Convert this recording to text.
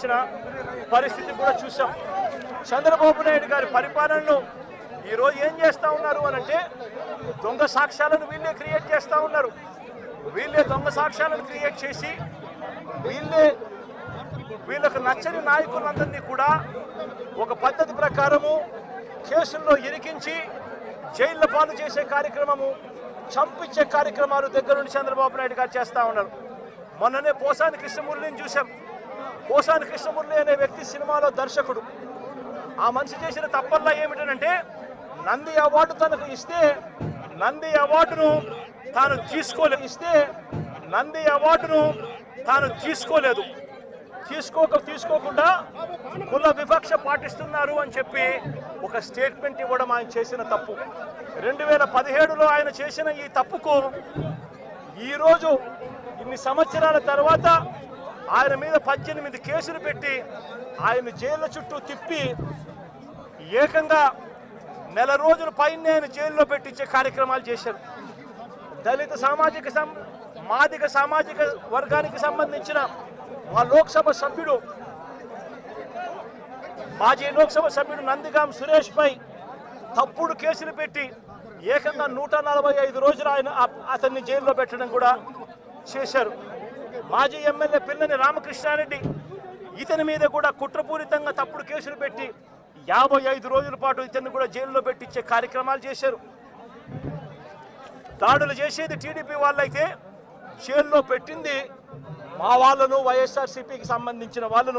వచ్చిన పరిస్థితి కూడా చూసాం చంద్రబాబు నాయుడు గారి పరిపాలనను ఈరోజు ఏం చేస్తూ ఉన్నారు అని అంటే దొంగ సాక్ష్యాలను వీళ్ళే క్రియేట్ చేస్తూ ఉన్నారు. వీళ్ళే దొంగ సాక్ష్యాలను క్రియేట్ చేసి వీళ్ళే వీళ్ళకు నచ్చని నాయకులందరినీ కూడా ఒక పద్ధతి ప్రకారము కేసుల్లో ఇరికించి జైళ్ళ పాలు చేసే కార్యక్రమము చంపించే కార్యక్రమాలు దగ్గర నుండి చంద్రబాబు నాయుడు గారు చేస్తూ ఉన్నారు. మొన్ననే పోసాని కృష్ణమూర్తిని చూసాం పోసాని కృష్ణమూర్తి అనే వ్యక్తి సినిమాలో దర్శకుడు. ఆ మనిషి చేసిన తప్పల్లా ఏమిటంటే నంది అవార్డు తనకు ఇస్తే నంది అవార్డును తాను తీసుకోలేదు ఇస్తే నంది అవార్డును తాను తీసుకోలేదు. తీసుకోక తీసుకోకుండా కుల వివక్ష పాటిస్తున్నారు అని చెప్పి ఒక స్టేట్మెంట్ ఇవ్వడం ఆయన చేసిన తప్పు. రెండు వేల పదిహేడులో ఆయన చేసిన ఈ తప్పుకు ఈరోజు ఇన్ని సంవత్సరాల తర్వాత ఆయన మీద పద్దెనిమిది కేసులు పెట్టి ఆయన జైళ్ళ చుట్టూ తిప్పి ఏకంగా నెల రోజుల పైన ఆయన జైల్లో పెట్టించే కార్యక్రమాలు చేశారు. దళిత సామాజిక సం మాదిక సామాజిక వర్గానికి సంబంధించిన మా లోక్సభ సభ్యుడు మాజీ లోక్సభ సభ్యుడు నందిగాం సురేష్ పై తప్పుడు కేసులు పెట్టి ఏకంగా నూట నలభై ఐదు రోజులు ఆయన అతన్ని జైల్లో పెట్టడం కూడా చేశారు. మాజీ ఎమ్మెల్యే పిల్లని రామకృష్ణారెడ్డి ఇతని మీద కూడా కుట్రపూరితంగా తప్పుడు కేసులు పెట్టి యాభై ఐదు రోజుల పాటు ఇతన్ని కూడా జైల్లో పెట్టించే కార్యక్రమాలు చేశారు. దాడులు చేసేది టీడీపీ వాళ్ళైతే జైల్లో పెట్టింది మా వాళ్ళను వైఎస్ఆర్సీపీకి సంబంధించిన వాళ్ళను.